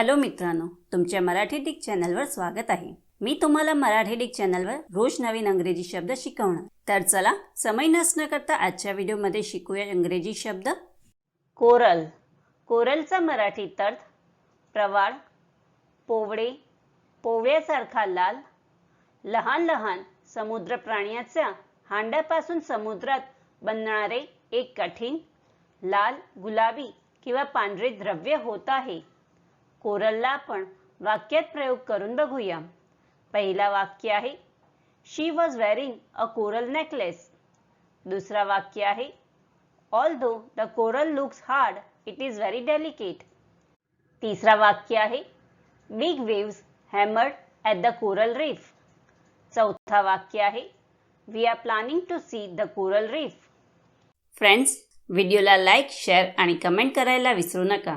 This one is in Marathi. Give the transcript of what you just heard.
हॅलो मित्रांनो तुमच्या मराठी डिक चॅनलवर स्वागत आहे. मी तुम्हाला मराठी डिक चॅनलवर रोज नवीन अंग्रेजी शब्द शिकवणार. तर चला समय नसणं करता आजच्या व्हिडिओमध्ये शिकूया इंग्रजी शब्द. कोरल. कोरलचा मराठीत अर्थ प्रवाळ पोवळे पोवळ्यासारखा लाल लहान लहान समुद्र प्राण्याच्या हांड्यापासून समुद्रात बनणारे एक कठीण लाल गुलाबी किंवा पांढरे द्रव्य होत आहे. कोरलला आपण वाक्यात प्रयोग करून बघूया. पहिला वाक्य आहे she was wearing a coral necklace दुसरा वाक्य आहे although the coral looks hard it is very delicate तिसरा वाक्य आहे big waves hammered at the coral reef चौथा वाक्य आहे we are planning to see the coral reef friends व्हिडिओला लाईक शेअर आणि कमेंट करायला विसरू नका.